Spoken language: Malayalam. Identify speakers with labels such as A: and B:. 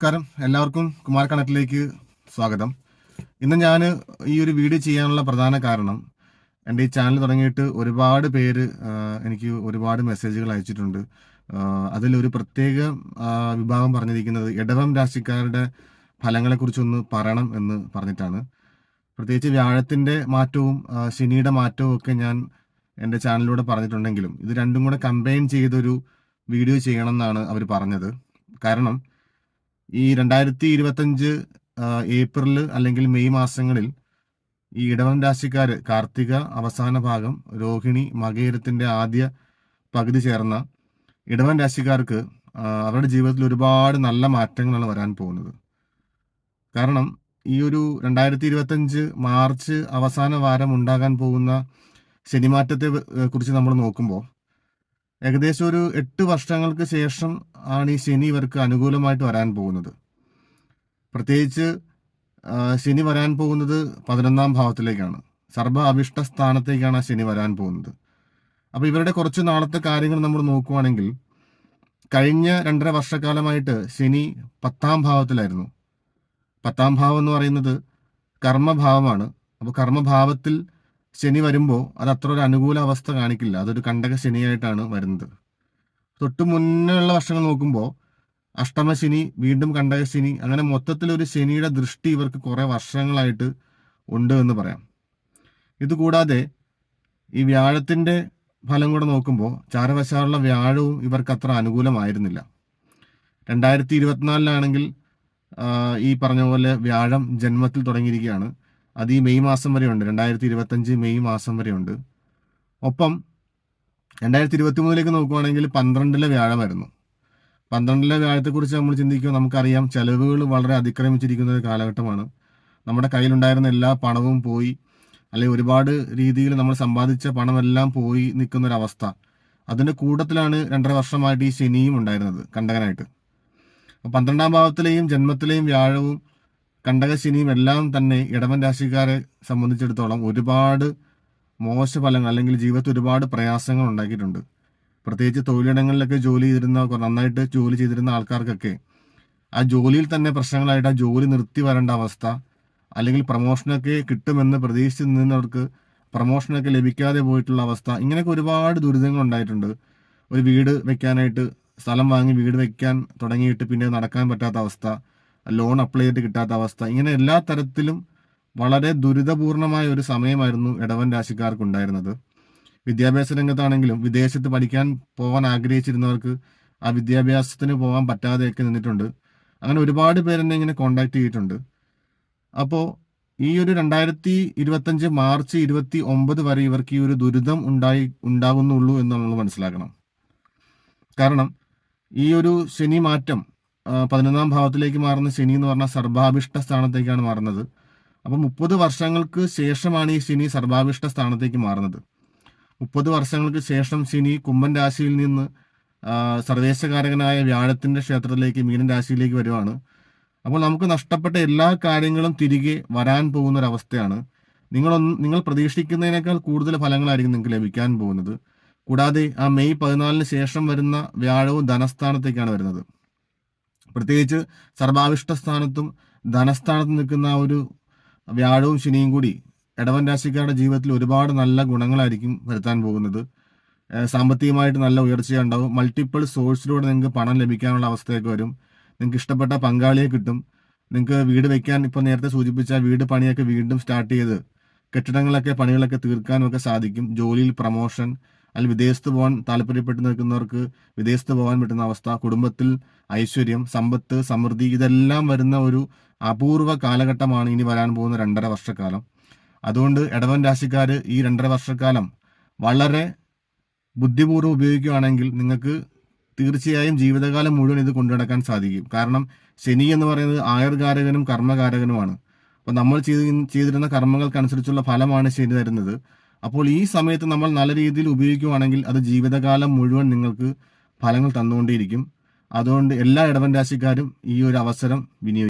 A: നമസ്കാരം. എല്ലാവർക്കും കുമാർ കണക്കിലേക്ക് സ്വാഗതം. ഇന്ന് ഞാൻ ഈ ഒരു വീഡിയോ ചെയ്യാനുള്ള പ്രധാന കാരണം എന്റെ ഈ ചാനൽ തുടങ്ങിയിട്ട് ഒരുപാട് പേര് എനിക്ക് ഒരുപാട് മെസ്സേജുകൾ അയച്ചിട്ടുണ്ട്. അതിൽ ഒരു പ്രത്യേക വിഭാഗം പറഞ്ഞിരിക്കുന്നത് ഇടവം രാശിക്കാരുടെ ഫലങ്ങളെക്കുറിച്ചൊന്ന് പറയണം എന്ന് പറഞ്ഞിട്ടാണ്. പ്രത്യേകിച്ച് വ്യാഴത്തിന്റെ മാറ്റവും ശനിയുടെ മാറ്റവും ഒക്കെ ഞാൻ എന്റെ ചാനലിലൂടെ പറഞ്ഞിട്ടുണ്ടെങ്കിലും ഇത് രണ്ടും കൂടെ കമ്പൈൻ ചെയ്തൊരു വീഡിയോ ചെയ്യണം എന്നാണ് അവർ പറഞ്ഞത്. കാരണം ഈ രണ്ടായിരത്തി ഇരുപത്തഞ്ച് ഏപ്രിൽ അല്ലെങ്കിൽ മെയ് മാസങ്ങളിൽ ഈ ഇടവൻ രാശിക്കാർ കാർത്തിക അവസാന ഭാഗം രോഹിണി മകയിരത്തിന്റെ ആദ്യ പകുതി ചേർന്ന ഇടവൻ രാശിക്കാർക്ക് അവരുടെ ജീവിതത്തിൽ ഒരുപാട് നല്ല മാറ്റങ്ങളാണ് വരാൻ പോകുന്നത്. കാരണം ഈ ഒരു രണ്ടായിരത്തി ഇരുപത്തഞ്ച് മാർച്ച് അവസാന വാരം ഉണ്ടാകാൻ പോകുന്ന ശനിമാറ്റത്തെ കുറിച്ച് നമ്മൾ നോക്കുമ്പോൾ ഏകദേശം ഒരു എട്ട് വർഷങ്ങൾക്ക് ശേഷം ആണ് ഈ ശനി ഇവർക്ക് അനുകൂലമായിട്ട് വരാൻ പോകുന്നത്. പ്രത്യേകിച്ച് ശനി വരാൻ പോകുന്നത് പതിനൊന്നാം ഭാവത്തിലേക്കാണ്. സർവ അഭിഷ്ട സ്ഥാനത്തേക്കാണ് ആ ശനി വരാൻ പോകുന്നത്. അപ്പോൾ ഇവരുടെ കുറച്ച് നാളത്തെ കാര്യങ്ങൾ നമ്മൾ നോക്കുവാണെങ്കിൽ കഴിഞ്ഞ രണ്ടര വർഷക്കാലമായിട്ട് ശനി പത്താം ഭാവത്തിലായിരുന്നു. പത്താം ഭാവം എന്ന് പറയുന്നത് കർമ്മഭാവമാണ്. അപ്പോൾ കർമ്മഭാവത്തിൽ ശനി വരുമ്പോൾ അത് അത്ര ഒരു അനുകൂല അവസ്ഥ കാണിക്കില്ല. അതൊരു കണ്ടക ശനിയായിട്ടാണ് വരുന്നത്. തൊട്ട് മുന്നേ ഉള്ള വർഷങ്ങൾ നോക്കുമ്പോൾ അഷ്ടമശനി വീണ്ടും കണ്ടക ശനി അങ്ങനെ മൊത്തത്തിൽ ഒരു ശനിയുടെ ദൃഷ്ടി ഇവർക്ക് കുറേ വർഷങ്ങളായിട്ട് ഉണ്ട് എന്ന് പറയാം. ഇതുകൂടാതെ ഈ വ്യാഴത്തിന്റെ ഫലം കൂടെ നോക്കുമ്പോൾ ചാരവശാലുള്ള വ്യാഴവും ഇവർക്ക് അത്ര അനുകൂലമായിരുന്നില്ല. രണ്ടായിരത്തി ഇരുപത്തിനാലിലാണെങ്കിൽ ഈ പറഞ്ഞ പോലെ വ്യാഴം ജന്മത്തിൽ തുടങ്ങിയിരിക്കുകയാണ്. അത് ഈ മെയ് മാസം വരെ ഉണ്ട്. രണ്ടായിരത്തി ഇരുപത്തഞ്ച് മെയ് മാസം വരെ ഉണ്ട്. ഒപ്പം രണ്ടായിരത്തി ഇരുപത്തി മൂന്നിലേക്ക് നോക്കുവാണെങ്കിൽ പന്ത്രണ്ടിലെ വ്യാഴമായിരുന്നു പന്ത്രണ്ടിലെ വ്യാഴത്തെക്കുറിച്ച് നമ്മൾ ചിന്തിക്കുമ്പോൾ നമുക്കറിയാം ചെലവുകൾ വളരെ അതിക്രമിച്ചിരിക്കുന്ന ഒരു കാലഘട്ടമാണ്. നമ്മുടെ കയ്യിലുണ്ടായിരുന്ന എല്ലാ പണവും പോയി അല്ലെങ്കിൽ ഒരുപാട് രീതിയിൽ നമ്മൾ സമ്പാദിച്ച പണമെല്ലാം പോയി നിൽക്കുന്ന ഒരു അവസ്ഥ അതിന്റെ കൂട്ടത്തിലാണ് രണ്ടര വർഷമായിട്ട് ഈ ശനിയും ഉണ്ടായിരുന്നത് കണ്ടകനായിട്ട്. പന്ത്രണ്ടാം ഭാവത്തിലെയും ജന്മത്തിലെയും വ്യാഴവും കണ്ടകശനിയും എല്ലാം തന്നെ ഇടവൻ രാശിക്കാരെ സംബന്ധിച്ചിടത്തോളം ഒരുപാട് മോശ മോശഫലങ്ങൾ അല്ലെങ്കിൽ ജീവിതത്തിൽ ഒരുപാട് പ്രയാസങ്ങൾ ഉണ്ടാക്കിയിട്ടുണ്ട്. പ്രത്യേകിച്ച് തൊഴിലിടങ്ങളിലൊക്കെ ജോലി ചെയ്തിരുന്ന നന്നായിട്ട് ജോലി ചെയ്തിരുന്ന ആൾക്കാർക്കൊക്കെ ആ ജോലിയിൽ തന്നെ പ്രശ്നങ്ങളായിട്ട് ആ ജോലി നിർത്തി വരേണ്ട അവസ്ഥ അല്ലെങ്കിൽ പ്രമോഷനൊക്കെ കിട്ടുമെന്ന് പ്രതീക്ഷിച്ച് നിന്നവർക്ക് പ്രമോഷനൊക്കെ ലഭിക്കാതെ പോയിട്ടുള്ള അവസ്ഥ ഇങ്ങനെയൊക്കെ ഒരുപാട് ദുരിതങ്ങൾ ഉണ്ടായിട്ടുണ്ട്. ഒരു വീട് വെക്കാനായിട്ട് സ്ഥലം വാങ്ങി വീട് വെക്കാൻ തുടങ്ങിയിട്ട് പിന്നെ നടക്കാൻ പറ്റാത്ത അവസ്ഥ. ലോൺ അപ്ലൈ ചെയ്തിട്ട് കിട്ടാത്ത അവസ്ഥ. ഇങ്ങനെ എല്ലാ തരത്തിലും വളരെ ദുരിതപൂർണമായ ഒരു സമയമായിരുന്നു ഇടവൻ രാശിക്കാർക്ക് ഉണ്ടായിരുന്നത്. വിദ്യാഭ്യാസ രംഗത്താണെങ്കിലും വിദേശത്ത് പഠിക്കാൻ പോകാൻ ആഗ്രഹിച്ചിരുന്നവർക്ക് ആ വിദ്യാഭ്യാസത്തിന് പോകാൻ പറ്റാതെയൊക്കെ നിന്നിട്ടുണ്ട്. അങ്ങനെ ഒരുപാട് പേരെന്നെ ഇങ്ങനെ കോണ്ടാക്ട് ചെയ്തിട്ടുണ്ട്. അപ്പോൾ ഈ ഒരു രണ്ടായിരത്തി ഇരുപത്തഞ്ച് മാർച്ച് ഇരുപത്തി ഒമ്പത് വരെ ഇവർക്ക് ഈ ഒരു ദുരിതം ഉണ്ടായി ഉണ്ടാകുന്നുള്ളൂ എന്ന് നമ്മൾ മനസ്സിലാക്കണം. കാരണം ഈ ഒരു ശനി മാറ്റം പതിനൊന്നാം ഭാവത്തിലേക്ക് മാറുന്ന ശനി എന്ന് പറഞ്ഞാൽ സർവാഭിഷ്ട സ്ഥാനത്തേക്കാണ് മാറുന്നത്. അപ്പം മുപ്പത് വർഷങ്ങൾക്ക് ശേഷമാണ് ഈ ശനി സർവാഭിഷ്ട സ്ഥാനത്തേക്ക് മാറുന്നത്. മുപ്പത് വർഷങ്ങൾക്ക് ശേഷം ശനി കുംഭൻ രാശിയിൽ നിന്ന് സർവേശകാരകനായ വ്യാഴത്തിന്റെ ക്ഷേത്രത്തിലേക്ക് മീനൻ രാശിയിലേക്ക് വരുവാണ്. അപ്പോൾ നമുക്ക് നഷ്ടപ്പെട്ട എല്ലാ കാര്യങ്ങളും തിരികെ വരാൻ പോകുന്ന ഒരവസ്ഥയാണ് നിങ്ങളൊന്ന് നിങ്ങൾ പ്രതീക്ഷിക്കുന്നതിനേക്കാൾ കൂടുതൽ ഫലങ്ങളായിരിക്കും നിങ്ങൾക്ക് ലഭിക്കാൻ പോകുന്നത്. കൂടാതെ ആ മെയ് പതിനാലിന് ശേഷം വരുന്ന വ്യാഴവും ധനസ്ഥാനത്തേക്കാണ് വരുന്നത്. പ്രത്യേകിച്ച് സർവാവിഷ്ട സ്ഥാനത്തും ധനസ്ഥാനത്ത് നിൽക്കുന്ന ആ ഒരു വ്യാഴവും ശനിയും കൂടി ഇടവൻ രാശിക്കാരുടെ ജീവിതത്തിൽ ഒരുപാട് നല്ല ഗുണങ്ങളായിരിക്കും വരുത്താൻ പോകുന്നത്. സാമ്പത്തികമായിട്ട് നല്ല ഉയർച്ചയുണ്ടാവും മൾട്ടിപ്പിൾ സോഴ്സിലൂടെ നിങ്ങൾക്ക് പണം ലഭിക്കാനുള്ള അവസ്ഥയൊക്കെ വരും. നിങ്ങൾക്ക് ഇഷ്ടപ്പെട്ട പങ്കാളിയെ കിട്ടും. നിങ്ങൾക്ക് വീട് വെക്കാൻ ഇപ്പോൾ നേരത്തെ സൂചിപ്പിച്ച വീട് പണിയൊക്കെ വീണ്ടും സ്റ്റാർട്ട് ചെയ്ത് കെട്ടിടങ്ങളൊക്കെ പണികളൊക്കെ തീർക്കാനും ഒക്കെ സാധിക്കും. ജോലിയിൽ പ്രമോഷൻ അല്ലെങ്കിൽ വിദേശത്ത് പോകാൻ താല്പര്യപ്പെട്ട് നിൽക്കുന്നവർക്ക് വിദേശത്ത് പോകാൻ പറ്റുന്ന അവസ്ഥ കുടുംബത്തിൽ ഐശ്വര്യം സമ്പത്ത് സമൃദ്ധി ഇതെല്ലാം വരുന്ന ഒരു അപൂർവ കാലഘട്ടമാണ് ഇനി വരാൻ പോകുന്ന രണ്ടര വർഷക്കാലം. അതുകൊണ്ട് ഇടവൻ രാശിക്കാർ ഈ രണ്ടര വർഷക്കാലം വളരെ ബുദ്ധിപൂർവം ഉപയോഗിക്കുകയാണെങ്കിൽ നിങ്ങൾക്ക് തീർച്ചയായും ജീവിതകാലം മുഴുവൻ ഇത് കൊണ്ടുനടക്കാൻ സാധിക്കും. കാരണം ശനി എന്ന് പറയുന്നത് ആയുർകാരകനും കർമ്മകാരകനുമാണ്. അപ്പോൾ നമ്മൾ ചെയ്ത് ചെയ്തിരുന്ന കർമ്മങ്ങൾക്കനുസരിച്ചുള്ള ഫലമാണ് ശനി തരുന്നത്. അപ്പോൾ ഈ സമയത്ത് നമ്മൾ നല്ല രീതിയിൽ ഉപയോഗിക്കുകയാണെങ്കിൽ അത് ജീവിതകാലം മുഴുവൻ നിങ്ങൾക്ക് ഫലങ്ങൾ തന്നുകൊണ്ടേയിരിക്കും. അതുകൊണ്ട് എല്ലാ ഇടവൻ രാശിക്കാരും ഈ ഒരു അവസരം വിനിയോഗിക്കും